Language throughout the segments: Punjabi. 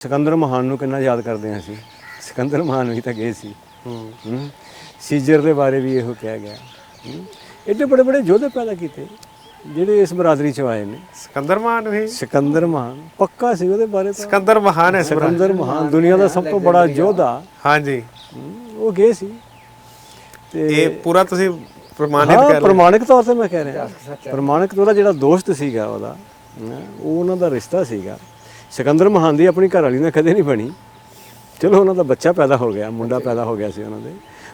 ਸਿਕੰਦਰ ਮਹਾਨ ਨੂੰ ਕਿੰਨਾ ਯਾਦ ਕਰਦੇ ਹਾਂ ਅਸੀਂ। ਸਿਕੰਦਰ ਮਹਾਨ ਵੀ ਤਾਂ ਗਏ ਸੀ। ਹੂੰ। ਸੀਜਰ ਦੇ ਬਾਰੇ ਵੀ ਇਹੋ ਕਿਹਾ ਗਿਆ। ਐਡੇ ਬੜੇ ਬੜੇ ਯੋਧੇ ਪੈਦਾ ਕੀਤੇ ਜਿਹੜੇ ਇਸ ਬਰਾਦਰੀ ਚ ਆਏ ਨੇ। ਸਿਕੰਦਰ ਮਹਾਨ ਵੀ? ਸਿਕੰਦਰ ਮਹਾਨ। ਪੱਕਾ ਸੀ ਉਹਦੇ ਬਾਰੇ ਤਾਂ। ਸਿਕੰਦਰ ਮਹਾਨ ਹੈ ਸਿਕੰਦਰ ਮਹਾਨ ਦੁਨੀਆ ਦਾ ਸਭ ਤੋਂ ਬੜਾ ਯੋਧਾ। ਹਾਂਜੀ। ਉਹ ਗਏ ਸੀ। ਤੇ ਇਹ ਪੂਰਾ ਤੁਸੀਂ ਪ੍ਰਮਾਣਿਤ ਕਰ ਪ੍ਰਮਾਣਿਕ ਤੌਰ ਤੇ ਮੈਂ ਕਹਿ ਰਿਹਾ। ਪ੍ਰਮਾਣਿਕ ਉਹਦਾ ਜਿਹੜਾ ਦੋਸਤ ਸੀਗਾ ਉਹਦਾ ਉਹ ਉਹਨਾਂ ਦਾ ਰਿਸ਼ਤਾ ਸੀਗਾ। ਸਿਕੰਦਰ ਮਹਾਨ ਦੀ ਆਪਣੀ ਘਰ ਵਾਲੀ ਨਾਲ ਕਦੇ ਨਹੀਂ ਬਣੀ। ਚਲੋ ਉਹਨਾਂ ਦਾ ਬੱਚਾ ਪੈਦਾ ਹੋ ਗਿਆ ਮੁੰਡਾ ਪੈਦਾ ਹੋ ਗਿਆ ਸੀ ਉਹਨਾਂ ਦੇ।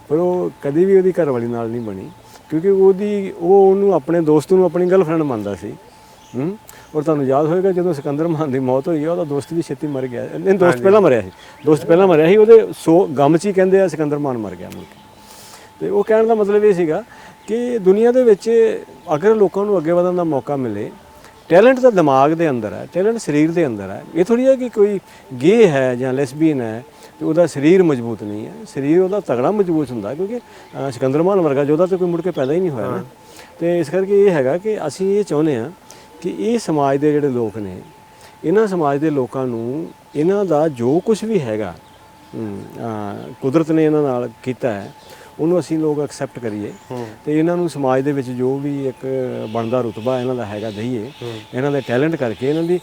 ਪਰ ਉਹ ਕਦੀ ਵੀ ਉਹਦੀ ਘਰ ਵਾਲੀ ਨਾਲ ਨਹੀਂ ਬਣੀ ਕਿਉਂਕਿ ਉਹਦੀ ਉਹ ਉਹਨੂੰ ਆਪਣੇ ਦੋਸਤ ਨੂੰ ਆਪਣੀ ਗਰਲਫ੍ਰੈਂਡ ਮੰਨਦਾ ਸੀ। ਹੂੰ? ਔਰ ਤੁਹਾਨੂੰ ਯਾਦ ਹੋਏਗਾ ਜਦੋਂ ਸਿਕੰਦਰ ਮਹਾਨ ਦੀ ਮੌਤ ਹੋਈ ਉਹਦਾ ਦੋਸਤ ਵੀ ਛੇਤੀ ਮਰ ਗਿਆ। ਨਹੀਂ ਦੋਸਤ ਪਹਿਲਾਂ ਮਰਿਆ ਸੀ। ਦੋਸਤ ਪਹਿਲਾਂ ਮਰਿਆ ਸੀ ਉਹਦੇ ਸੋ ਗਮ 'ਚ ਹੀ ਕਹਿੰਦੇ ਆ ਸਿਕੰਦਰ ਮਹਾਨ ਮਰ ਗਿਆ ਮੁੜ ਤੇ ਉਹ ਕਹਿਣ ਦਾ ਮਤਲਬ ਇਹ ਸੀਗਾ ਕਿ ਦੁਨੀਆ ਦੇ ਵਿੱਚ ਅਗਰ ਲੋਕਾਂ ਨੂੰ ਅੱਗੇ ਵਧਣ ਦਾ ਮੌਕਾ ਮਿਲੇ ਟੈਲੈਂਟ ਤਾਂ ਦਿਮਾਗ ਦੇ ਅੰਦਰ ਹੈ ਟੈਲੈਂਟ ਸਰੀਰ ਦੇ ਅੰਦਰ ਹੈ। ਇਹ ਥੋੜੀ ਹੈ ਕਿ ਕੋਈ ਗੇ ਹੈ ਜਾਂ ਲੈਸਬੀਅਨ ਹੈ ਤੇ ਉਹਦਾ ਸਰੀਰ ਮਜ਼ਬੂਤ ਨਹੀਂ ਹੈ। ਸਰੀਰ ਉਹਦਾ ਤਗੜਾ ਮਜ਼ਬੂਤ ਹੁੰਦਾ ਕਿਉਂਕਿ ਸਿਕੰਦਰ ਮਾਨ ਵਰਗਾ ਜੋਧਾ ਤੇ ਕੋਈ ਮੁੜ ਕੇ ਪੈਦਾ ਹੀ ਨਹੀਂ ਹੋਇਆ ਨਾ। ਤੇ ਇਸ ਕਰਕੇ ਇਹ ਹੈਗਾ ਕਿ ਅਸੀਂ ਇਹ ਚਾਹੁੰਦੇ ਹਾਂ ਕਿ ਇਹ ਸਮਾਜ ਦੇ ਜਿਹੜੇ ਲੋਕ ਨੇ ਇਹਨਾਂ ਸਮਾਜ ਦੇ ਲੋਕਾਂ ਨੂੰ ਇਹਨਾਂ ਦਾ ਜੋ ਕੁਝ ਵੀ ਹੈਗਾ ਕੁਦਰਤ ਨੇ ਇਹਨਾਂ ਨਾਲ ਕੀਤਾ ਹੈ ਉਹਨੂੰ ਅਸੀਂ ਲੋਕ ਐਕਸੈਪਟ ਕਰੀਏ। ਤੇ ਇਹਨਾਂ ਨੂੰ ਸਮਾਜ ਦੇ ਵਿੱਚ ਜੋ ਵੀ ਇੱਕ ਬਣਦਾ ਰੁਤਬਾ ਇਹਨਾਂ ਦਾ ਹੈਗਾ ਦਈਏ। ਇਹਨਾਂ ਦੇ ਟੈਲੈਂਟ ਕਰਕੇ ਇਹਨਾਂ ਦੀ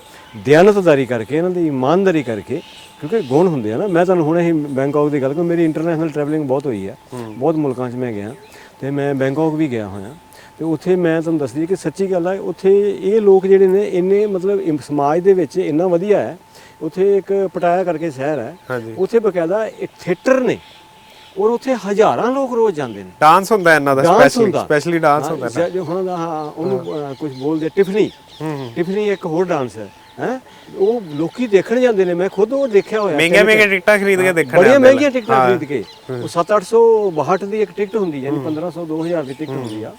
ਦਿਆਨਤਦਾਰੀ ਕਰਕੇ ਇਹਨਾਂ ਦੀ ਇਮਾਨਦਾਰੀ ਕਰਕੇ ਕਿਉਂਕਿ ਗੁਣ ਹੁੰਦੇ ਆ ਨਾ। ਮੈਂ ਤੁਹਾਨੂੰ ਹੁਣੇ ਹੀ ਬੈਂਕਾਕ ਦੀ ਗੱਲ ਕਰ ਮੇਰੀ ਇੰਟਰਨੈਸ਼ਨਲ ਟਰੈਵਲਿੰਗ ਬਹੁਤ ਹੋਈ ਆ। ਬਹੁਤ ਮੁਲਕਾਂ 'ਚ ਮੈਂ ਗਿਆ। ਤੇ ਮੈਂ ਬੈਂਕਾਕ ਵੀ ਗਿਆ ਹੋਇਆ। ਤੇ ਉੱਥੇ ਮੈਂ ਤੁਹਾਨੂੰ ਦੱਸਦੀ ਕਿ ਸੱਚੀ ਗੱਲ ਹੈ ਉੱਥੇ ਇਹ ਲੋਕ ਜਿਹੜੇ ਨੇ ਇੰਨੇ ਮਤਲਬ ਸਮਾਜ ਦੇ ਵਿੱਚ ਇੰਨਾ ਵਧੀਆ ਹੈ। ਉੱਥੇ ਇੱਕ ਪਟਾਇਆ ਕਰਕੇ ਸ਼ਹਿਰ ਹੈ। ਉੱਥੇ ਬਕਾਇਦਾ ਇੱਕ ਥੀਏਟਰ ਨੇ। ਔਰ ਉੱਥੇ ਹਜ਼ਾਰਾਂ ਲੋਕ ਰੋਜ਼ ਜਾਂਦੇ ਨੇ। ਡਾਂਸ ਹੁੰਦਾ ਇਹਨਾਂ ਦਾ ਸਪੈਸ਼ਲੀ ਸਪੈਸ਼ਲੀ ਡਾਂਸ ਹਾਂ, ਹੁੰਦਾ ਜ- ਜੋ ਹੁਣ ਦਾ ਹਾਂ, ਉਹਨੂੰ ਕੁਝ ਬੋਲਦੇ ਟਿਫਨੀ ਟਿਫਨੀ ਇੱਕ ਹੋਰ ਡਾਂਸ ਹੈ ਹੈ? ਉਹ ਲੋਕੀ ਦੇਖਣ ਜਾਂਦੇ ਨੇ ਮੈਂ ਖੁਦ ਉਹ ਦੇਖਿਆ ਹੋਇਆ। ਮਹਿੰਗੇ ਮਹਿੰਗੇ ਟਿਕਟਾਂ ਖਰੀਦ ਕੇ ਦੇਖਣ ਬੜੀਆਂ। ਮਹਿੰਗੀਆਂ ਟਿਕਟਾਂ ਖਰੀਦ ਕੇ। ਉਹ 7-862 ਦੀ ਇੱਕ ਟਿਕਟ ਹੁੰਦੀ ਯਾਨੀ 1500 2000 ਦੀ ਟਿਕਟ ਹੁੰਦੀ ਆ।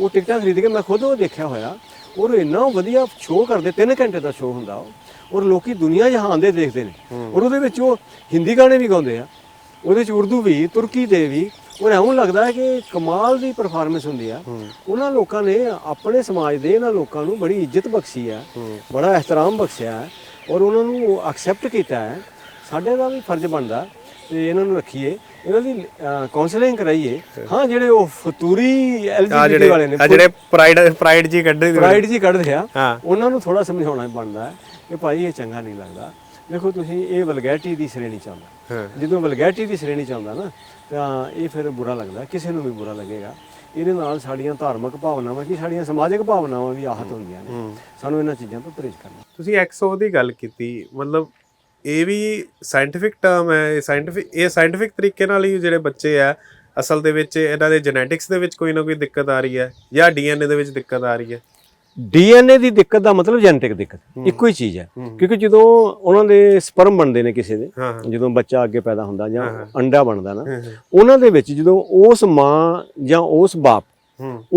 ਉਹ ਟਿਕਟਾਂ ਖਰੀਦ ਕੇ ਮੈਂ ਖੁਦ ਉਹ ਦੇਖਿਆ ਹੋਇਆ। ਔਰ ਇੰਨਾ ਵਧੀਆ ਸ਼ੋਅ ਕਰਦੇ 3 ਘੰਟੇ ਦਾ ਸ਼ੋਅ ਹੁੰਦਾ ਉਹ। ਔਰ ਲੋਕੀ ਦੁਨੀਆ ਜਹਾਨ ਦੇ ਦੇਖਦੇ ਨੇ। ਔਰ ਉਹਦੇ ਵਿੱਚ ਉਹ ਹਿੰਦੀ ਗਾਣੇ ਵੀ ਗਾਉਂਦੇ ਆ। ਉਹਦੇ ਚ ਉਰਦੂ ਵੀ ਤੁਰਕੀ ਦੇ ਵੀ। ਔਰ ਐਉਂ ਲੱਗਦਾ ਹੈ ਕਿ ਕਮਾਲ ਦੀ ਪਰਫਾਰਮੈਂਸ ਹੁੰਦੀ ਆ। ਉਹਨਾਂ ਲੋਕਾਂ ਨੇ ਆਪਣੇ ਸਮਾਜ ਦੇ ਇਹਨਾਂ ਲੋਕਾਂ ਨੂੰ ਬੜੀ ਇੱਜ਼ਤ ਬਖਸ਼ੀ ਆ। ਬੜਾ ਇਹਤਰਾਮ ਬਖਸ਼ਿਆ ਔਰ ਉਹਨਾਂ ਨੂੰ ਐਕਸੈਪਟ ਕੀਤਾ ਹੈ। ਸਾਡੇ ਦਾ ਵੀ ਫਰਜ਼ ਬਣਦਾ ਤੇ ਇਹਨਾਂ ਨੂੰ ਰੱਖੀਏ। ਇਹਨਾਂ ਦੀ ਕਾਉਂਸਲਿੰਗ ਕਰਾਈਏ। ਹਾਂ। ਜਿਹੜੇ ਉਹ ਫਤੂਰੀ ਐਲਜੀਬੀਟੀ ਵਾਲੇ ਨੇ ਜਿਹੜੇ ਪ੍ਰਾਈਡ ਪ੍ਰਾਈਡ ਜੀ ਕੱਢੇ ਦੇ ਪ੍ਰਾਈਡ ਜੀ ਕੱਢਦੇ ਆ। ਉਹਨਾਂ ਨੂੰ ਥੋੜਾ ਸਮਝਾਉਣਾ ਬਣਦਾ ਹੈ ਕਿ ਭਾਈ ਇਹ ਚੰਗਾ ਨਹੀਂ ਲੱਗਦਾ। ਦੇਖੋ ਤੁਸੀਂ ਇਹ ਵਲਗੈਰਿਟੀ ਦੀ ਸ਼੍ਰੇਣੀ ਚ ਆਉਂਦਾ ਹਾਂ। ਜਦੋਂ ਵਲਗੈਰਿਟੀ ਦੀ ਸ਼੍ਰੇਣੀ ਚ ਆਉਂਦਾ ਨਾ ਤਾਂ ਇਹ ਫਿਰ ਬੁਰਾ ਲੱਗਦਾ ਕਿਸੇ ਨੂੰ ਵੀ ਬੁਰਾ ਲੱਗੇਗਾ। ਇਹਦੇ ਨਾਲ ਸਾਡੀਆਂ ਧਾਰਮਿਕ ਭਾਵਨਾਵਾਂ ਕੀ ਸਾਡੀਆਂ ਸਮਾਜਿਕ ਭਾਵਨਾਵਾਂ ਵੀ ਆਹਤ ਹੁੰਦੀਆਂ ਨੇ। ਸਾਨੂੰ ਇਹਨਾਂ ਚੀਜ਼ਾਂ ਤੋਂ ਪਰਹੇਜ਼ ਕਰਨਾ। ਤੁਸੀਂ ਐਕਸੋ ਦੀ ਗੱਲ ਕੀਤੀ ਮਤਲਬ ਇਹ ਵੀ ਸਾਇੰਟਿਫਿਕ ਟਰਮ ਹੈ ਇਹ ਸਾਇੰਟਿਫਿਕ ਇਹ ਸਾਇੰਟਿਫਿਕ ਤਰੀਕੇ ਨਾਲ ਹੀ ਜਿਹੜੇ ਬੱਚੇ ਆ ਅਸਲ ਦੇ ਵਿੱਚ ਇਹਨਾਂ ਦੇ ਜੈਨੇਟਿਕਸ ਦੇ ਵਿੱਚ ਕੋਈ ਨਾ ਕੋਈ ਦਿੱਕਤ ਆ ਰਹੀ ਹੈ ਜਾਂ ਡੀਐਨਏ ਦੇ ਵਿੱਚ ਦਿੱਕਤ ਆ ਰਹੀ ਹੈ। ਡੀਐਨਏ ਦੀ ਦਿੱਕਤ ਦਾ ਮਤਲਬ ਜੈਨੇਟਿਕ ਦਿੱਕਤ। ਇੱਕੋ ਹੀ ਚੀਜ਼ ਹੈ। ਕਿਉਂਕਿ ਜਦੋਂ ਉਹਨਾਂ ਦੇ ਸਪਰਮ ਬਣਦੇ ਨੇ ਕਿਸੇ ਦੇ ਜਦੋਂ ਬੱਚਾ ਅੱਗੇ ਪੈਦਾ ਹੁੰਦਾ ਜਾਂ ਅੰਡਾ ਬਣਦਾ ਨਾ ਉਹਨਾਂ ਦੇ ਵਿੱਚ ਜਦੋਂ ਉਸ ਮਾਂ ਜਾਂ ਉਸ ਬਾਪ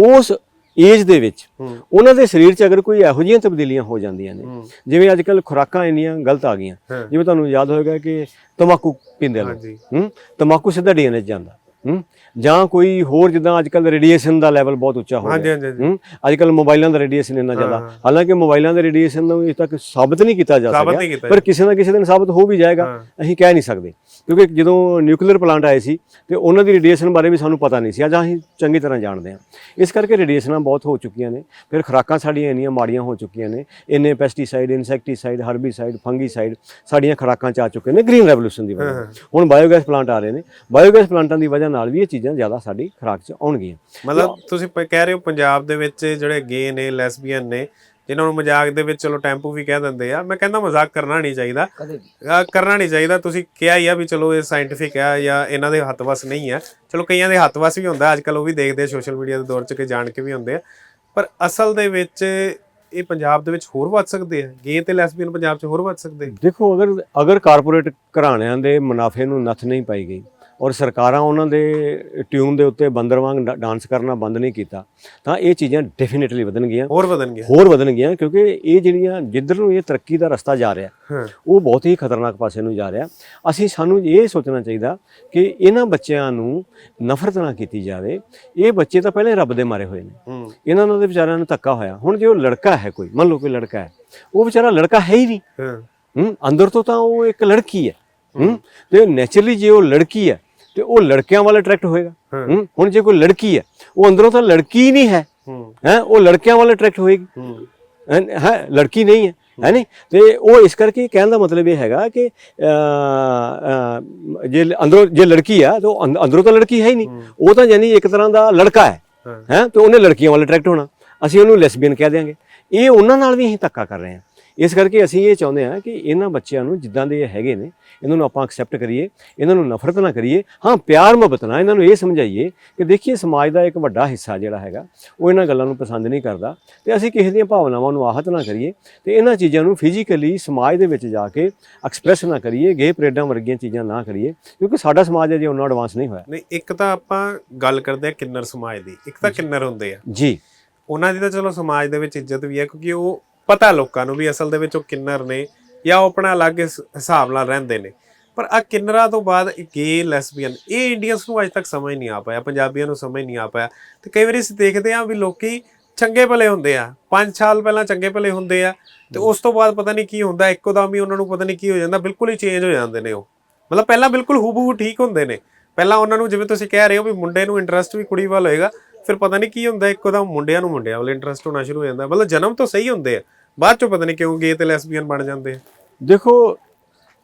ਉਸ ਏਜ ਦੇ ਵਿੱਚ ਉਹਨਾਂ ਦੇ ਸਰੀਰ 'ਚ ਅਗਰ ਕੋਈ ਇਹੋ ਜਿਹੀਆਂ ਤਬਦੀਲੀਆਂ ਹੋ ਜਾਂਦੀਆਂ ਨੇ ਜਿਵੇਂ ਅੱਜ ਕੱਲ ਖੁਰਾਕਾਂ ਇੰਨੀਆਂ ਗਲਤ ਆ ਗਈਆਂ। ਜਿਵੇਂ ਤੁਹਾਨੂੰ ਯਾਦ ਹੋਏਗਾ ਕਿ ਤਮਾਕੂ ਪੀਂਦੇ ਹੂੰ? ਤਮਾਕੂ ਸਿੱਧਾ ਡੀਐਨਏ 'ਚ ਜਾਂਦਾ। ਹੂੰ? ਜਾਂ ਕੋਈ ਹੋਰ ਜਿੱਦਾਂ ਅੱਜ ਕੱਲ ਰੇਡੀਏਸ਼ਨ ਦਾ ਲੈਵਲ ਬਹੁਤ ਉੱਚਾ ਹੋ ਗਿਆ। ਹਾਂਜੀ ਹਾਂਜੀ। ਹੂੰ? ਅੱਜ ਕੱਲ ਮੋਬਾਈਲਾਂ ਦਾ ਰੇਡੀਏਸ਼ਨ ਇੰਨਾ ਜ਼ਿਆਦਾ। ਹਾਲਾਂਕਿ ਮੋਬਾਈਲਾਂ ਦੇ ਰੇਡੀਏਸ਼ਨ ਨੂੰ ਅਜੇ ਤੱਕ ਸਾਬਤ ਨਹੀਂ ਕੀਤਾ ਜਾ ਸਕਿਆ ਕੀਤਾ ਪਰ ਕਿਸੇ ਨਾ ਕਿਸੇ ਦਿਨ ਸਾਬਤ ਹੋ ਵੀ ਜਾਏਗਾ ਅਸੀਂ ਕਹਿ ਨਹੀਂ ਸਕਦੇ। ਕਿਉਂਕਿ ਜਦੋਂ ਨਿਊਕਲੀਅਰ ਪਲਾਂਟ ਆਏ ਸੀ ਤੇ ਉਹਨਾਂ ਦੀ ਰੇਡੀਏਸ਼ਨ ਬਾਰੇ ਵੀ ਸਾਨੂੰ ਪਤਾ ਨਹੀਂ ਸੀ। ਅੱਜ ਅਸੀਂ ਚੰਗੀ ਤਰ੍ਹਾਂ ਜਾਣਦੇ ਹਾਂ। ਇਸ ਕਰਕੇ ਰੇਡੀਏਸ਼ਨਾਂ ਬਹੁਤ ਹੋ ਚੁੱਕੀਆਂ ਨੇ। ਫਿਰ ਖੁਰਾਕਾਂ ਸਾਡੀਆਂ ਇੰਨੀਆਂ ਮਾੜੀਆਂ ਹੋ ਚੁੱਕੀਆਂ ਨੇ। ਇੰਨੇ ਪੈਸਟੀਸਾਈਡ ਇਨਸੈਕਟੀਸਾਈਡ ਹਰਬੀਸਾਈਡ ਫੰਗੀਸਾਈਡ ਸਾਡੀਆਂ ਖੁਰਾਕਾਂ ਚ ਆ ਚੁੱਕੇ ਨੇ। ਗ੍ਰੀਨ ਰੈਵੋਲੂਸ਼ਨ ਦੀ ਵਜ੍ਹਾ ਹੁਣ ਬਾਇਓਗੈਸ ਪਲਾਂਟ ਆ ਰਹੇ ਨੇ। ਬਾਇਓਗੈਸ ਪਲਾਂਟਾਂ ਦੀ ਵਜ੍ਹਾ ਨਾਲ ਵੀ ਇਹ ਚੀਜ਼ਾਂ ਜ਼ਿਆਦਾ ਸਾਡੀ ਖੁਰਾਕ ਚ ਆਉਣਗੀਆਂ। ਮਤਲਬ ਤੁਸੀਂ ਪ- ਕਹਿ ਰਹੇ ਹੋ ਪੰਜਾਬ ਦੇ ਵਿੱਚ ਜਿਹੜੇ ਗੇ ਨੇ ਲੈਸਬੀਅਨ ਨੇ ਜਿਨ੍ਹਾਂ ਨੂੰ ਮਜ਼ਾਕ ਦੇ ਵਿੱਚ ਚਲੋ ਟੈਂਪੂ ਵੀ ਕਹਿ ਦਿੰਦੇ ਆ। ਮੈਂ ਕਹਿੰਦਾ ਮਜ਼ਾਕ ਕਰਨਾ ਨਹੀਂ ਚਾਹੀਦਾ। ਅਹ ਕਰਨਾ ਨਹੀਂ ਚਾਹੀਦਾ। ਤੁਸੀਂ ਕਿਹਾ ਹੀ ਆ ਵੀ ਚਲੋ ਇਹ ਸਾਇੰਟਿਫਿਕ ਆ ਜਾਂ ਇਹਨਾਂ ਦੇ ਹੱਥ ਵਸ ਨਹੀਂ ਆ। ਚਲੋ ਕਈਆਂ ਦੇ ਹੱਥ ਵਸ ਵੀ ਹੁੰਦਾ। ਅੱਜ ਕੱਲ ਉਹ ਵੀ ਦੇਖਦੇ ਆ ਸੋਸ਼ਲ ਮੀਡੀਆ ਦੇ ਦੌਰ 'ਚ ਕਿ ਜਾਣ ਕੇ ਵੀ ਹੁੰਦੇ ਆ। ਪਰ ਅਸਲ ਦੇ ਵਿੱਚ ਇਹ ਪੰਜਾਬ ਦੇ ਵਿੱਚ ਹੋਰ ਵੱਧ ਸਕਦੇ ਆ। ਗੇ ਤੇ ਲੈਸਬੀਅਨ ਪੰਜਾਬ 'ਚ ਹੋਰ ਵੱਧ ਸਕਦੇ ਦੇਖੋ ਅਗਰ ਅਗਰ ਕਾਰਪੋਰੇਟ ਘਰਾਣਿਆਂ ਦੇ ਮੁਨਾਫੇ ਨੂੰ ਨੱਥ ਨਹੀਂ ਪਾਈ ਗਈ ਔਰ ਸਰਕਾਰਾਂ ਉਹਨਾਂ ਦੇ ਟਿਊਨ ਦੇ ਉੱਤੇ ਬੰਦਰ ਵਾਂਗ ਡਾਂਸ ਕਰਨਾ ਬੰਦ ਨਹੀਂ ਕੀਤਾ ਤਾਂ ਇਹ ਚੀਜ਼ਾਂ ਡੈਫੀਨਿਟਲੀ ਵਧਣਗੀਆਂ। ਹੋਰ ਵਧਣਗੇ ਹੋਰ ਵਧਣਗੀਆਂ ਕਿਉਂਕਿ ਇਹ ਜਿਹੜੀਆਂ ਜਿੱਧਰ ਨੂੰ ਇਹ ਤਰੱਕੀ ਦਾ ਰਸਤਾ ਜਾ ਰਿਹਾ ਉਹ ਬਹੁਤ ਹੀ ਖਤਰਨਾਕ ਪਾਸੇ ਨੂੰ ਜਾ ਰਿਹਾ। ਅਸੀਂ ਸਾਨੂੰ ਇਹ ਸੋਚਣਾ ਚਾਹੀਦਾ ਕਿ ਇਹਨਾਂ ਬੱਚਿਆਂ ਨੂੰ ਨਫ਼ਰਤ ਨਾ ਕੀਤੀ ਜਾਵੇ। ਇਹ ਬੱਚੇ ਤਾਂ ਪਹਿਲੇ ਰੱਬ ਦੇ ਮਾਰੇ ਹੋਏ ਨੇ। ਇਹਨਾਂ ਨਾਲ ਦੇ ਵਿਚਾਰਿਆਂ ਨੂੰ ਧੱਕਾ ਹੋਇਆ। ਹੁਣ ਜੇ ਉਹ ਲੜਕਾ ਹੈ ਕੋਈ ਮੰਨ ਲਓ ਕੋਈ ਲੜਕਾ ਹੈ ਉਹ ਵਿਚਾਰਾ ਲੜਕਾ ਹੈ ਹੀ ਨਹੀਂ। ਹੂੰ। ਅੰਦਰ ਤੋਂ ਤਾਂ ਉਹ ਇੱਕ ਲੜਕੀ ਹੈ। ਹੂੰ ਤੇ ਨੇਚਰਲੀ ਜੇ ਉਹ ਲੜਕੀ ਹੈ ਤੇ ਉਹ ਲੜਕਿਆਂ ਵੱਲ ਅਟਰੈਕਟ ਹੋਏਗਾ। ਹੁਣ ਜੇ ਕੋਈ ਲੜਕੀ ਹੈ ਉਹ ਅੰਦਰੋਂ ਤਾਂ ਲੜਕੀ ਹੀ ਨਹੀਂ ਹੈ। ਹੂੰ। ਉਹ ਲੜਕਿਆਂ ਵੱਲ ਅਟਰੈਕਟ ਹੋਏਗੀ। ਹੂੰ। ਲੜਕੀ ਨਹੀਂ ਹੈ। ਹੈ ਨਹੀਂ ਤੇ ਉਹ ਇਸ ਕਰਕੇ ਕਹਿਣ ਦਾ ਮਤਲਬ ਇਹ ਹੈਗਾ ਕਿ ਜੇ ਅੰਦਰੋਂ ਜੇ ਲੜਕੀ ਆ ਤਾਂ ਅੰਦਰੋਂ ਤਾਂ ਲੜਕੀ ਹੈ ਹੀ ਨਹੀਂ। ਉਹ ਤਾਂ ਯਾਨੀ ਇੱਕ ਤਰ੍ਹਾਂ ਦਾ ਲੜਕਾ ਹੈ। ਹਾਂ। ਹੈ? ਤੇ ਉਹਨੇ ਲੜਕੀਆਂ ਵੱਲ ਅਟਰੈਕਟ ਹੋਣਾ। ਅਸੀਂ ਉਹਨੂੰ ਲੈਸਬੀਅਨ ਕਹਿ ਦਿਆਂਗੇ। ਇਹ ਉਹਨਾਂ ਨਾਲ ਵੀ ਅਸੀਂ ਧੱਕਾ ਕਰ ਰਹੇ ਹਾਂ। ਇਸ ਕਰਕੇ ਅਸੀਂ ਇਹ ਚਾਹੁੰਦੇ ਹਾਂ ਕਿ ਇਹਨਾਂ ਬੱਚਿਆਂ ਨੂੰ ਜਿੱਦਾਂ ਦੇ ਇਹ ਹੈਗੇ ਨੇ ਇਹਨਾਂ ਨੂੰ ਆਪਾਂ ਐਕਸੈਪਟ ਕਰੀਏ ਇਹਨਾਂ ਨੂੰ ਨਫ਼ਰਤ ਨਾ ਕਰੀਏ ਹਾਂ ਪਿਆਰ ਮੁਹੱਬਤ ਨਾਲ ਇਹਨਾਂ ਨੂੰ ਇਹ ਸਮਝਾਈਏ ਕਿ ਦੇਖੀਏ ਸਮਾਜ ਦਾ ਇੱਕ ਵੱਡਾ ਹਿੱਸਾ ਜਿਹੜਾ ਹੈਗਾ ਉਹ ਇਹਨਾਂ ਗੱਲਾਂ ਨੂੰ ਪਸੰਦ ਨਹੀਂ ਕਰਦਾ ਤੇ ਅਸੀਂ ਕਿਸੇ ਦੀਆਂ ਭਾਵਨਾਵਾਂ ਨੂੰ ਆਹਤ ਨਾ ਕਰੀਏ ਤੇ ਇਹਨਾਂ ਚੀਜ਼ਾਂ ਨੂੰ ਫਿਜ਼ੀਕਲੀ ਸਮਾਜ ਦੇ ਵਿੱਚ ਜਾ ਕੇ ਐਕਸਪ੍ਰੈਸ ਨਾ ਕਰੀਏ ਗੇ ਪਰੇਡਾਂ ਵਰਗੀਆਂ ਚੀਜ਼ਾਂ ਨਾ ਕਰੀਏ ਕਿਉਂਕਿ ਸਾਡਾ ਸਮਾਜ ਅਜੇ ਉਹਨਾਂ ਐਡਵਾਂਸ ਨਹੀਂ ਹੋਇਆ। ਨਹੀਂ ਇੱਕ ਤਾਂ ਆਪਾਂ ਗੱਲ ਕਰਦੇ ਆ ਕਿੰਨਰ ਸਮਾਜ ਦੀ ਇੱਕ ਤਾਂ ਕਿੰਨਰ ਹੁੰਦੇ ਆ। ਜੀ। ਉਹਨਾਂ ਦੀ ਤਾਂ ਚਲੋ ਸਮਾਜ ਦੇ ਵਿੱਚ ਇੱਜ਼ਤ ਵੀ ਹੈ ਕਿਉਂਕਿ ਉਹ ਪਤਾ ਲੋਕਾਂ ਨੂੰ ਵੀ ਅਸਲ ਦੇ ਵਿੱਚ ਉਹ ਕਿੰਨਰ ਨੇ ਜਾਂ ਉਹ ਆਪਣਾ ਅਲੱਗ ਇਸ ਹਿਸਾਬ ਨਾਲ ਰਹਿੰਦੇ ਨੇ। ਪਰ ਆ ਕਿੰਨਰਾਂ ਤੋਂ ਬਾਅਦ ਗੇ ਲੈਸਬੀਅਨ ਇਹ ਇੰਡੀਅਨਸ ਨੂੰ ਅਜੇ ਤੱਕ ਸਮਝ ਨਹੀਂ ਆ ਪਾਇਆ, ਪੰਜਾਬੀਆਂ ਨੂੰ ਸਮਝ ਨਹੀਂ ਆ ਪਾਇਆ। ਤੇ ਕਈ ਵਾਰੀ ਅਸੀਂ ਦੇਖਦੇ ਆ ਵੀ ਲੋਕੀ ਚੰਗੇ ਭਲੇ ਹੁੰਦੇ ਆ 5 ਸਾਲ ਪਹਿਲਾਂ ਚੰਗੇ ਭਲੇ ਹੁੰਦੇ ਆ, ਤੇ ਉਸ ਤੋਂ ਬਾਅਦ ਪਤਾ ਨਹੀਂ ਕੀ ਹੁੰਦਾ ਇੱਕੋ ਦਮ ਹੀ ਉਹਨਾਂ ਨੂੰ ਪਤਾ ਨਹੀਂ ਕੀ ਹੋ ਜਾਂਦਾ, ਬਿਲਕੁਲ ਹੀ ਚੇਂਜ ਹੋ ਜਾਂਦੇ ਨੇ ਉਹ। ਮਤਲਬ ਪਹਿਲਾਂ ਬਿਲਕੁਲ ਹੂਬਹੂ ਠੀਕ ਹੁੰਦੇ ਨੇ। ਪਹਿਲਾਂ ਉਹਨਾਂ ਨੂੰ ਜਿਵੇਂ ਤੁਸੀਂ ਕਹਿ ਰਹੇ ਹੋ ਵੀ ਮੁੰਡੇ ਨੂੰ ਇੰਟਰਸਟ ਵੀ ਕੁੜੀ ਵੱਲ ਹੋਏਗਾ ਫਿਰ ਪਤਾ ਨਹੀਂ ਕੀ ਹੁੰਦਾ ਇੱਕੋ ਦਮ ਮੁੰਡਿਆਂ ਨੂੰ ਮੁੰਡਿਆਂ ਵੱਲ ਇੰਟਰਸਟ ਹੋਣਾ ਸ਼ੁਰੂ ਹੋ ਜਾਂਦਾ। ਮਤਲਬ ਜਨਮ ਤੋਂ ਸਹੀ ਹੁੰਦੇ ਆ ਬਾਅਦ ਚੋਂ ਪਤਾ ਨਹੀਂ ਕਿਉਂ ਗੇ ਤੇ ਲੈਸਬੀਅਨ ਬਣ ਜਾਂਦੇ ਆ। ਦੇਖੋ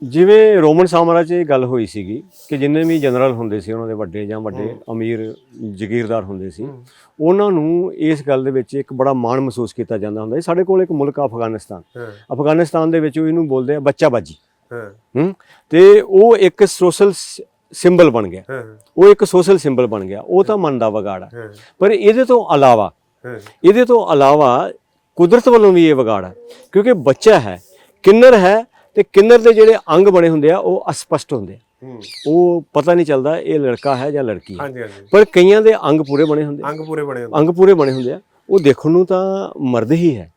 ਜਿਵੇਂ ਰੋਮਨ ਸਾਮਰਾਜ 'ਚ ਇਹ ਗੱਲ ਹੋਈ ਸੀਗੀ ਕਿ ਜਿੰਨੇ ਵੀ ਜਨਰਲ ਹੁੰਦੇ ਸੀ ਉਹਨਾਂ ਦੇ ਵੱਡੇ ਜਾਂ ਵੱਡੇ ਅਮੀਰ ਜ਼ਗੀਰਦਾਰ ਹੁੰਦੇ ਸੀ ਉਹਨਾਂ ਨੂੰ ਇਸ ਗੱਲ ਦੇ ਵਿੱਚ ਇੱਕ ਬੜਾ ਮਾਣ ਮਹਿਸੂਸ ਕੀਤਾ ਜਾਂਦਾ ਹੁੰਦਾ ਸੀ। ਸਾਡੇ ਕੋਲ ਇੱਕ ਮੁਲਕ ਆ ਅਫਗਾਨਿਸਤਾਨ। ਅਫਗਾਨਿਸਤਾਨ ਦੇ ਵਿੱਚ ਉਹ ਇਹਨੂੰ ਬੋਲਦੇ ਆ ਬੱਚਾਬਾਜੀ। ਹਾਂ। ਹੂੰ? ਤੇ ਉਹ ਇੱਕ ਸੋਸ਼ਲ ਸਿੰਬਲ ਬਣ ਗਿਆ। ਉਹ ਇੱਕ ਸੋਸ਼ਲ ਸਿੰਬਲ ਬਣ ਗਿਆ। ਉਹ ਤਾਂ ਮਨ ਦਾ ਵਿਗਾੜ ਹਾਂ। ਪਰ ਇਹਦੇ ਤੋਂ ਇਲਾਵਾ ਇਹਦੇ ਤੋਂ ਇਲਾਵਾ ਕੁਦਰਤ ਵੱਲੋਂ ਵੀ ਇਹ ਵਿਗਾੜ ਹੈ ਕਿਉਂਕਿ ਬੱਚਾ ਹੈ ਕਿੰਨਰ ਹੈ ਤੇ ਕਿੰਨਰ ਦੇ ਜਿਹੜੇ ਅੰਗ ਬਣੇ ਹੁੰਦੇ ਆ ਉਹ ਅਸਪਸ਼ਟ ਹੁੰਦੇ ਆ। ਉਹ ਪਤਾ ਨਹੀਂ ਚੱਲਦਾ ਇਹ ਲੜਕਾ ਹੈ ਜਾਂ ਲੜਕੀ ਹੈ। ਪਰ ਕਈਆਂ ਦੇ ਅੰਗ ਪੂਰੇ ਬਣੇ ਹੁੰਦੇ ਆ। ਅੰਗ ਪੂਰੇ ਬਣੇ ਹੁੰਦੇ ਅੰਗ ਪੂਰੇ ਬਣੇ ਹੁੰਦੇ ਆ। ਉਹ ਦੇਖਣ ਨੂੰ ਤਾਂ ਮਰਦ ਹੀ ਹੈ।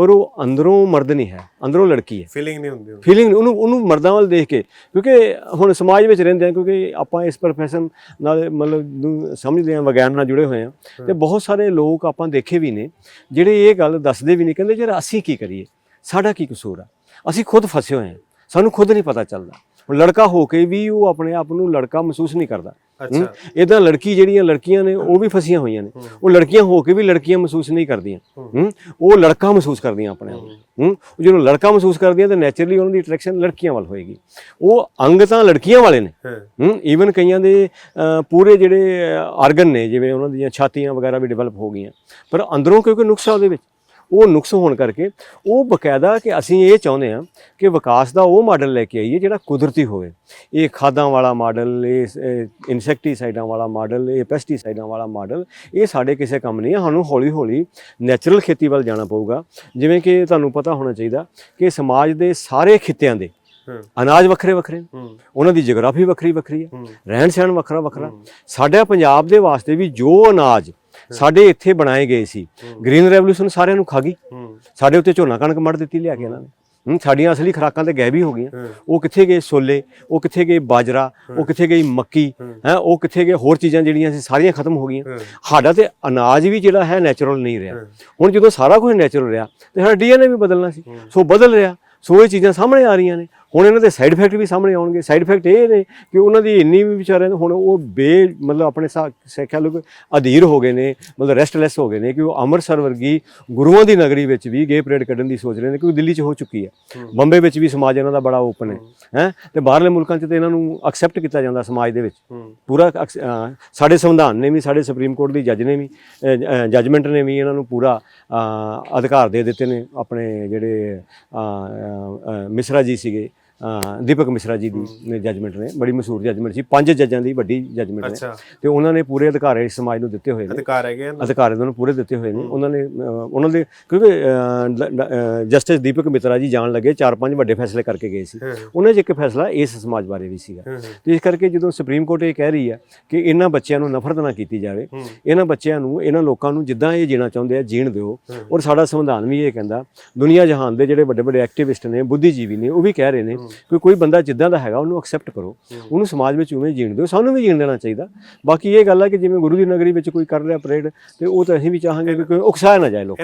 ਪਰ ਉਹ ਅੰਦਰੋਂ ਮਰਦ ਨਹੀਂ ਹੈ ਅੰਦਰੋਂ ਲੜਕੀ ਹੈ। ਫੀਲਿੰਗ ਨਹੀਂ ਹੁੰਦੀ। ਫੀਲਿੰਗ ਉਹਨੂੰ ਉਹਨੂੰ ਮਰਦਾਂ ਵੱਲ ਦੇਖ ਕੇ ਕਿਉਂਕਿ ਹੁਣ ਸਮਾਜ ਵਿੱਚ ਰਹਿੰਦੇ ਆ ਕਿਉਂਕਿ ਆਪਾਂ ਇਸ ਪ੍ਰੋਫੈਸ਼ਨ ਨਾਲ ਮਤਲਬ ਸਮਝਦੇ ਆ ਵਿਗਿਆਨ ਨਾਲ ਜੁੜੇ ਹੋਏ ਆ ਤੇ ਬਹੁਤ ਸਾਰੇ ਲੋਕ ਆਪਾਂ ਦੇਖੇ ਵੀ ਨੇ ਜਿਹੜੇ ਇਹ ਗੱਲ ਦੱਸਦੇ ਵੀ ਨਹੀਂ ਕਹਿੰਦੇ ਯਾਰ ਅਸੀਂ ਕੀ ਕਰੀਏ? ਸਾਡਾ ਕੀ ਕਸੂਰ ਆ? ਅਸੀਂ ਖੁਦ ਫਸੇ ਹੋਏ ਆ ਸਾਨੂੰ ਖੁਦ ਨਹੀਂ ਪਤਾ ਚੱਲਦਾ। ਲੜਕਾ ਹੋ ਕੇ ਵੀ ਉਹ ਆਪਣੇ ਆਪ ਨੂੰ ਲੜਕਾ ਮਹਿਸੂਸ ਨਹੀਂ ਕਰਦਾ। ਅੱਛਾ। ਇਦਾਂ ਲੜਕੀ ਜਿਹੜੀਆਂ ਲੜਕੀਆਂ ਨੇ ਉਹ ਵੀ ਫਸੀਆਂ ਹੋਈਆਂ ਨੇ। ਉਹ ਲੜਕੀਆਂ ਹੋ ਕੇ ਵੀ ਲੜਕੀਆਂ ਮਹਿਸੂਸ ਨਹੀਂ ਕਰਦੀਆਂ। ਹੂੰ। ਉਹ ਲੜਕਾ ਮਹਿਸੂਸ ਕਰਦੀਆਂ ਆਪਣੇ ਆਪ ਹੂੰ। ਜਦੋਂ ਲੜਕਾ ਮਹਿਸੂਸ ਕਰਦੀਆਂ ਤਾਂ ਨੇਚਰਲੀ ਉਹਨਾਂ ਦੀ ਅਟਰੈਕਸ਼ਨ ਲੜਕੀਆਂ ਵੱਲ ਹੋਏਗੀ। ਉਹ ਅੰਗ ਤਾਂ ਲੜਕੀਆਂ ਵਾਲੇ ਨੇ। ਹਾਂ। ਈਵਨ ਕਈਆਂ ਦੇ ਪੂਰੇ ਜਿਹੜੇ ਆਰਗਨ ਨੇ ਜਿਵੇਂ ਉਹਨਾਂ ਦੀਆਂ ਛਾਤੀਆਂ ਵਗੈਰਾ ਵੀ ਡਿਵੈਲਪ ਹੋ ਗਈਆਂ। ਪਰ ਅੰਦਰੋਂ ਕਿਉਂਕਿ ਨੁਕਸ ਉਹਦੇ ਵਿੱਚ। ਉਹ ਨੁਕਸ ਹੋਣ ਕਰਕੇ ਉਹ ਬਕਾਇਦਾ ਕਿ ਅਸੀਂ ਇਹ ਚਾਹੁੰਦੇ ਹਾਂ ਕਿ ਵਿਕਾਸ ਦਾ ਉਹ ਮਾਡਲ ਲੈ ਕੇ ਆਈਏ ਜਿਹੜਾ ਕੁਦਰਤੀ ਹੋਵੇ। ਇਹ ਖਾਦਾਂ ਵਾਲਾ ਮਾਡਲ ਇਹ ਇਨਸੈਕਟੀਸਾਈਡਾਂ ਵਾਲਾ ਮਾਡਲ ਇਹ ਪੈਸਟੀਸਾਈਡਾਂ ਵਾਲਾ ਮਾਡਲ ਇਹ ਸਾਡੇ ਕਿਸੇ ਕੰਮ ਨਹੀਂ ਹੈ ਸਾਨੂੰ ਹੌਲੀ ਹੌਲੀ ਨੈਚੁਰਲ ਖੇਤੀ ਵੱਲ ਜਾਣਾ ਪਊਗਾ। ਜਿਵੇਂ ਕਿ ਤੁਹਾਨੂੰ ਪਤਾ ਹੋਣਾ ਚਾਹੀਦਾ ਕਿ ਸਮਾਜ ਦੇ ਸਾਰੇ ਖਿੱਤਿਆਂ ਦੇ ਅਨਾਜ ਵੱਖਰੇ ਵੱਖਰੇ ਉਹਨਾਂ ਦੀ ਜੀਓਗ੍ਰਾਫੀ ਵੱਖਰੀ ਵੱਖਰੀ ਹੂੰ। ਰਹਿਣ ਸਹਿਣ ਵੱਖਰਾ। ਵੱਖਰਾ ਸਾਡਾ ਪੰਜਾਬ ਦੇ ਵਾਸਤੇ ਵੀ ਜੋ ਅਨਾਜ ਸਾਡੇ ਇੱਥੇ ਬਣਾਏ ਗਏ ਸੀ। ਗ੍ਰੀਨ ਰੈਵੋਲੂਸ਼ਨ ਸਾਰਿਆਂ ਨੂੰ ਖਾ ਗਈ। ਸਾਡੇ ਉੱਤੇ ਝੋਨਾ ਕਣਕ ਮੜ ਦਿੱਤੀ ਲਿਆ ਕੇ ਇਹਨਾਂ ਨੇ। ਹੂੰ, ਸਾਡੀਆਂ ਅਸਲੀ ਖੁਰਾਕਾਂ ਤੇ ਗਾਇਬ ਹੀ ਹੋ ਗਈਆਂ। ਉਹ ਕਿੱਥੇ ਗਏ ਸੋਲੇ ਉਹ ਕਿੱਥੇ ਗਏ ਬਾਜਰਾ ਉਹ ਕਿੱਥੇ ਗਈ ਮੱਕੀ ਹੈ। ਉਹ ਕਿੱਥੇ ਗਏ ਹੋਰ ਚੀਜ਼ਾਂ ਜਿਹੜੀਆਂ ਸੀ ਸਾਰੀਆਂ ਖਤਮ ਹੋ ਗਈਆਂ। ਸਾਡਾ ਤੇ ਅਨਾਜ ਵੀ ਜਿਹੜਾ ਹੈ ਨੈਚੁਰਲ ਨਹੀਂ ਰਿਹਾ। ਹੁਣ ਜਦੋਂ ਸਾਰਾ ਕੁਝ ਨੈਚੁਰਲ ਰਿਹਾ ਤੇ ਸਾਡਾ ਡੀਐਨਏ ਵੀ ਬਦਲਣਾ ਸੀ। ਸੋ ਬਦਲ ਰਿਹਾ। ਸੋ ਇਹ ਚੀਜ਼ਾਂ ਸਾਹਮਣੇ ਆ ਰਹੀਆਂ ਨੇ। ਹੁਣ ਇਹਨਾਂ ਦੇ ਸਾਈਡ ਇਫੈਕਟ ਵੀ ਸਾਹਮਣੇ ਆਉਣਗੇ। ਸਾਈਡ ਇਫੈਕਟ ਇਹ ਨੇ ਕਿ ਉਹਨਾਂ ਦੀ ਇੰਨੀ ਵੀ ਵਿਚਾਰਿਆਂ ਹੁਣ ਉਹ ਬੇ ਮਤਲਬ ਆਪਣੇ ਸਿੱਖਿਆ ਲੋਕ ਅਧੀਰ ਹੋ ਗਏ ਨੇ ਮਤਲਬ ਰੈਸਟਲੈਸ ਹੋ ਗਏ ਨੇ ਕਿ ਉਹ ਅੰਮ੍ਰਿਤਸਰ ਵਰਗੀ ਗੁਰੂਆਂ ਦੀ ਨਗਰੀ ਵਿੱਚ ਵੀ ਗੇ ਪਰੇਡ ਕੱਢਣ ਦੀ ਸੋਚ ਰਹੇ ਨੇ ਕਿਉਂਕਿ ਦਿੱਲੀ 'ਚ ਹੋ ਚੁੱਕੀ ਹੈ। ਬੰਬੇ ਵਿੱਚ ਵੀ ਸਮਾਜ ਇਹਨਾਂ ਦਾ ਬੜਾ ਓਪਨ ਹੈ ਹੈ। ਤੇ ਬਾਹਰਲੇ ਮੁਲਕਾਂ 'ਚ ਤੇ ਇਹਨਾਂ ਨੂੰ ਐਕਸੈਪਟ ਕੀਤਾ ਜਾਂਦਾ ਸਮਾਜ ਦੇ ਵਿੱਚ। ਪੂਰਾ ਸਾਡੇ ਸੰਵਿਧਾਨ ਨੇ ਵੀ ਸਾਡੇ ਸੁਪਰੀਮ ਕੋਰਟ ਦੀ ਜੱਜ ਨੇ ਵੀ ਜੱਜਮੈਂਟ ਨੇ ਵੀ ਇਹਨਾਂ ਨੂੰ ਪੂਰਾ ਅਧਿਕਾਰ ਦੇ ਦਿੱਤੇ ਨੇ। ਆਪਣੇ ਜਿਹੜੇ ਮਿਸਰਾ ਜੀ ਸੀਗੇ। ਦੀਪਕ ਮਿਸਰਾ ਜੀ ਦੀ ਜੱਜਮੈਂਟ ਨੇ ਬੜੀ ਮਸ਼ਹੂਰ ਜੱਜਮੈਂਟ ਸੀ। ਪੰਜ ਜੱਜਾਂ ਦੀ ਵੱਡੀ ਜੱਜਮੈਂਟ ਨੇ। ਤੇ ਉਹਨਾਂ ਨੇ ਪੂਰੇ ਅਧਿਕਾਰ ਇਸ ਸਮਾਜ ਨੂੰ ਦਿੱਤੇ ਹੋਏ ਨੇ। ਅਧਿਕਾਰ ਹੈਗੇ ਨਾ? ਅਧਿਕਾਰ ਇਹਨਾਂ ਨੂੰ ਪੂਰੇ ਦਿੱਤੇ ਹੋਏ ਨੇ। ਉਹਨਾਂ ਨੇ ਉਹਨਾਂ ਦੇ ਕਿਉਂਕਿ ਜਸਟਿਸ ਦੀਪਕ ਮਿਤਰਾ ਜੀ ਜਾਣ ਲੱਗੇ ਚਾਰ ਪੰਜ ਵੱਡੇ ਫੈਸਲੇ ਕਰਕੇ ਗਏ ਸੀ। ਉਹਨਾਂ 'ਚ ਇੱਕ ਫੈਸਲਾ ਇਸ ਸਮਾਜ ਬਾਰੇ ਵੀ ਸੀਗਾ। ਤੇ ਇਸ ਕਰਕੇ ਜਦੋਂ ਸੁਪਰੀਮ ਕੋਰਟ ਇਹ ਕਹਿ ਰਹੀ ਹੈ ਕਿ ਇਹਨਾਂ ਬੱਚਿਆਂ ਨੂੰ ਨਫ਼ਰਤ ਨਾ ਕੀਤੀ ਜਾਵੇ ਇਹਨਾਂ ਬੱਚਿਆਂ ਨੂੰ ਇਹਨਾਂ ਲੋਕਾਂ ਨੂੰ ਜਿੱਦਾਂ ਇਹ ਜੀਣਾ ਚਾਹੁੰਦੇ ਆ ਜੀਣ ਦਿਓ। ਔਰ ਸਾਡਾ ਸੰਵਿਧਾਨ ਵੀ ਇਹ ਕਹਿੰਦਾ ਦੁਨੀਆ ਜਹਾਨ ਦੇ ਜਿਹੜੇ ਵੱਡੇ ਵੱਡੇ ਐਕਟਿਵਿਸਟ ਨੇ ਬੁੱਧੀਜੀਵੀ ਨੇ ਉਹ ਵੀ ਕਹਿ ਰਹੇ ਨੇ ਕਿ ਕੋਈ ਬੰਦਾ ਜਿੱਦਾਂ ਦਾ ਹੈਗਾ ਉਹਨੂੰ ਐਕਸੈਪਟ ਕਰੋ। ਉਹਨੂੰ ਸਮਾਜ ਵਿੱਚ ਉਵੇਂ ਜੀਣ ਦਿਓ, ਸਾਨੂੰ ਵੀ ਜੀਣ ਦੇਣਾ ਚਾਹੀਦਾ। ਬਾਕੀ ਇਹ ਗੱਲ ਹੈ ਕਿ ਜਿਵੇਂ ਗੁਰੂ ਦੀ ਨਗਰੀ ਵਿੱਚ ਕੋਈ ਕਰ ਰਿਹਾ ਪਰੇਡ ਤੇ ਉਹ ਤਾਂ ਅਸੀਂ ਵੀ ਚਾਹਾਂਗੇ ਕਿ ਕੋਈ ਉਕਸਾਇਆ ਨਾ ਜਾਏ ਲੋਕ